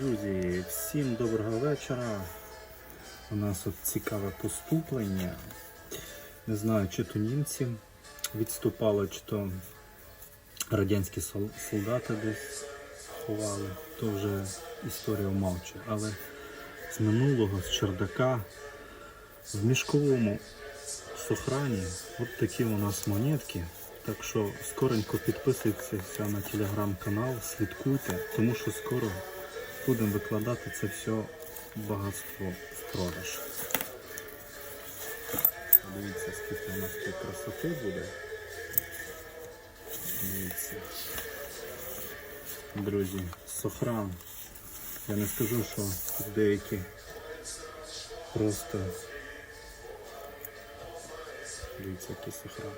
Друзі, всім доброго вечора. У нас от цікаве поступлення. Не знаю, чи то німці відступали, чи то радянські солдати десь ховали. То вже історія умовчує. Але з минулого, з чердака, в мішковому сохрані от такі у нас монетки. Так що скоренько підписуйтеся на телеграм-канал, слідкуйте, тому що скоро будемо викладати це все багатство в продаж. Дивіться, скільки у нас тут красоти буде. Дивіться. Друзі, сохран. Я не скажу, що деякі просто дивіться, який сохран.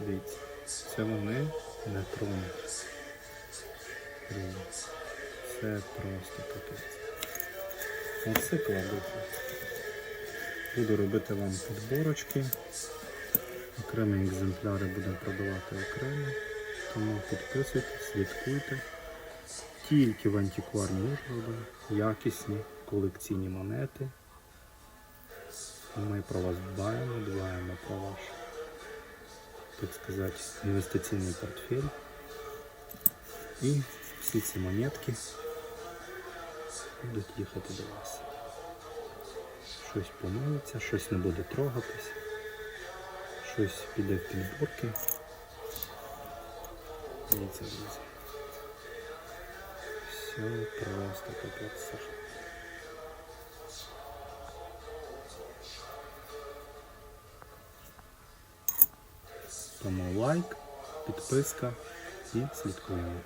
Дивіться, це вони не тронуть. Друзі, Це просто капець. Оце кладете. Буду робити вам підборочки. Окремі екземпляри будемо продавати окремо. Тому підписуйтесь, слідкуйте. Тільки в антикварні ігри, якісні колекційні монети. Ми про вас дбаємо, дбаємо про ваш, так сказати, інвестиційний портфель. І всі ці монетки будуть їхати до вас. Щось помиється, щось не буде трогатись, щось піде в підборки. Дивіться, друзі. Все просто капець. Тому лайк, підписка і слідкуємо.